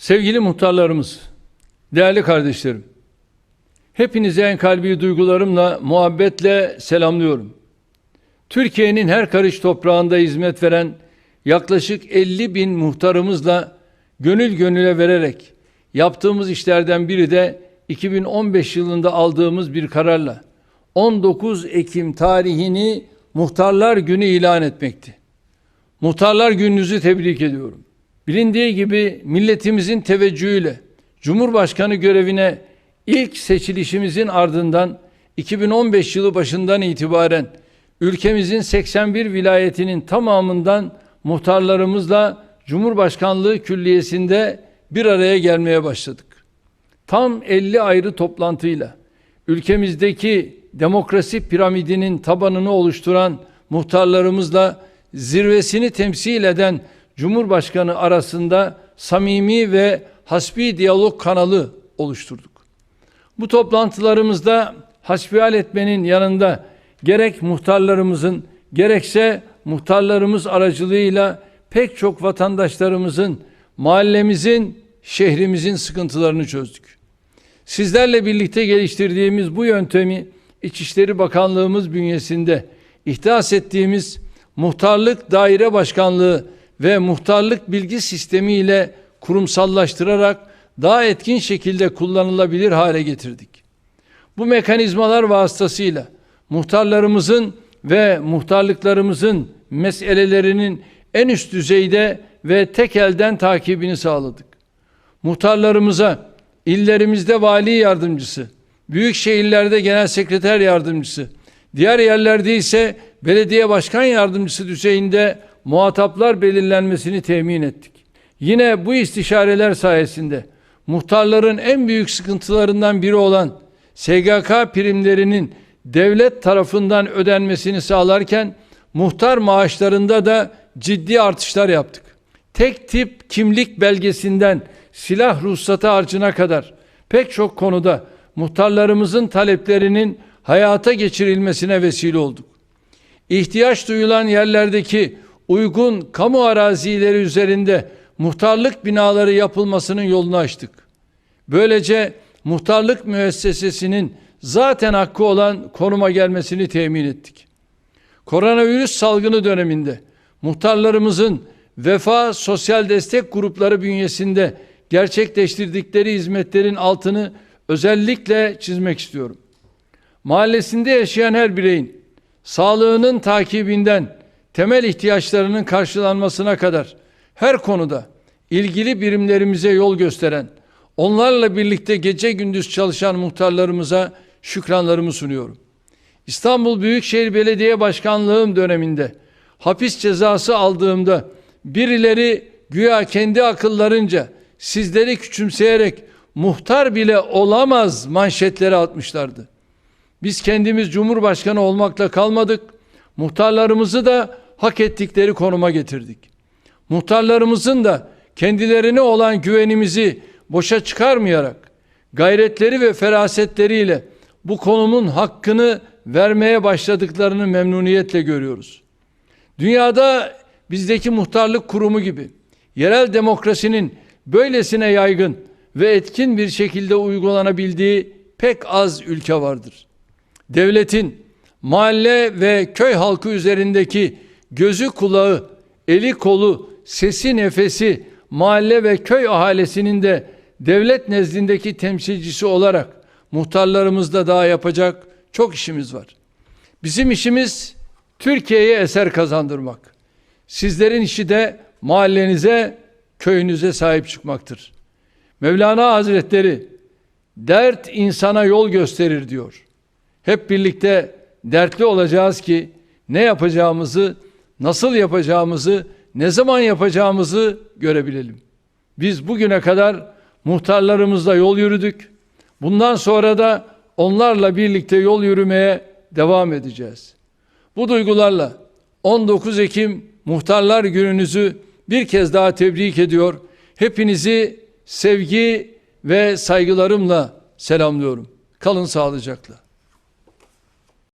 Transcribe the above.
Sevgili muhtarlarımız, değerli kardeşlerim, hepinize en kalbi duygularımla, muhabbetle selamlıyorum. Türkiye'nin her karış toprağında hizmet veren yaklaşık 50 bin muhtarımızla gönül gönüle vererek yaptığımız işlerden biri de 2015 yılında aldığımız bir kararla 19 Ekim tarihini Muhtarlar Günü ilan etmekti. Muhtarlar Gününüzü tebrik ediyorum. Bilindiği gibi milletimizin teveccühüyle Cumhurbaşkanı görevine ilk seçilişimizin ardından 2015 yılı başından itibaren ülkemizin 81 vilayetinin tamamından muhtarlarımızla Cumhurbaşkanlığı Külliyesi'nde bir araya gelmeye başladık. Tam 50 ayrı toplantıyla ülkemizdeki demokrasi piramidinin tabanını oluşturan muhtarlarımızla zirvesini temsil eden Cumhurbaşkanı arasında samimi ve hasbi diyalog kanalı oluşturduk. Bu toplantılarımızda hasbihal etmenin yanında gerek muhtarlarımızın gerekse muhtarlarımız aracılığıyla pek çok vatandaşlarımızın, mahallemizin, şehrimizin sıkıntılarını çözdük. Sizlerle birlikte geliştirdiğimiz bu yöntemi İçişleri Bakanlığımız bünyesinde ihdas ettiğimiz muhtarlık daire başkanlığı ve muhtarlık bilgi sistemi ile kurumsallaştırarak daha etkin şekilde kullanılabilir hale getirdik. Bu mekanizmalar vasıtasıyla muhtarlarımızın ve muhtarlıklarımızın meselelerinin en üst düzeyde ve tek elden takibini sağladık. Muhtarlarımıza illerimizde vali yardımcısı, büyük şehirlerde genel sekreter yardımcısı, diğer yerlerde ise belediye başkan yardımcısı düzeyinde muhataplar belirlenmesini temin ettik. Yine bu istişareler sayesinde muhtarların en büyük sıkıntılarından biri olan SGK primlerinin devlet tarafından ödenmesini sağlarken muhtar maaşlarında da ciddi artışlar yaptık. Tek tip kimlik belgesinden silah ruhsatı harcına kadar pek çok konuda muhtarlarımızın taleplerinin hayata geçirilmesine vesile olduk. İhtiyaç duyulan yerlerdeki uygun kamu arazileri üzerinde muhtarlık binaları yapılmasının yolunu açtık. Böylece muhtarlık müessesesinin zaten hakkı olan konuma gelmesini temin ettik. Koronavirüs salgını döneminde muhtarlarımızın vefa sosyal destek grupları bünyesinde gerçekleştirdikleri hizmetlerin altını özellikle çizmek istiyorum. Mahallesinde yaşayan her bireyin sağlığının takibinden temel ihtiyaçlarının karşılanmasına kadar her konuda ilgili birimlerimize yol gösteren, onlarla birlikte gece gündüz çalışan muhtarlarımıza şükranlarımı sunuyorum. İstanbul Büyükşehir Belediye Başkanlığım döneminde hapis cezası aldığımda birileri güya kendi akıllarınca sizleri küçümseyerek muhtar bile olamaz manşetleri atmışlardı. Biz kendimiz Cumhurbaşkanı olmakla kalmadık. Muhtarlarımızı da hak ettikleri konuma getirdik. Muhtarlarımızın da kendilerine olan güvenimizi boşa çıkarmayarak gayretleri ve ferasetleriyle bu konumun hakkını vermeye başladıklarını memnuniyetle görüyoruz. Dünyada bizdeki muhtarlık kurumu gibi yerel demokrasinin böylesine yaygın ve etkin bir şekilde uygulanabildiği pek az ülke vardır. Devletin mahalle ve köy halkı üzerindeki gözü kulağı, eli kolu, sesi nefesi mahalle ve köy ahalisinin de devlet nezdindeki temsilcisi olarak muhtarlarımızda daha yapacak çok işimiz var. Bizim işimiz Türkiye'ye eser kazandırmak. Sizlerin işi de mahallenize, köyünüze sahip çıkmaktır. Mevlana Hazretleri dert insana yol gösterir diyor. Hep birlikte dertli olacağız ki ne yapacağımızı, nasıl yapacağımızı, ne zaman yapacağımızı görebilelim. Biz bugüne kadar muhtarlarımızla yol yürüdük. Bundan sonra da onlarla birlikte yol yürümeye devam edeceğiz. Bu duygularla 19 Ekim Muhtarlar Gününüzü bir kez daha tebrik ediyor. Hepinizi sevgi ve saygılarımla selamlıyorum. Kalın sağlıcakla.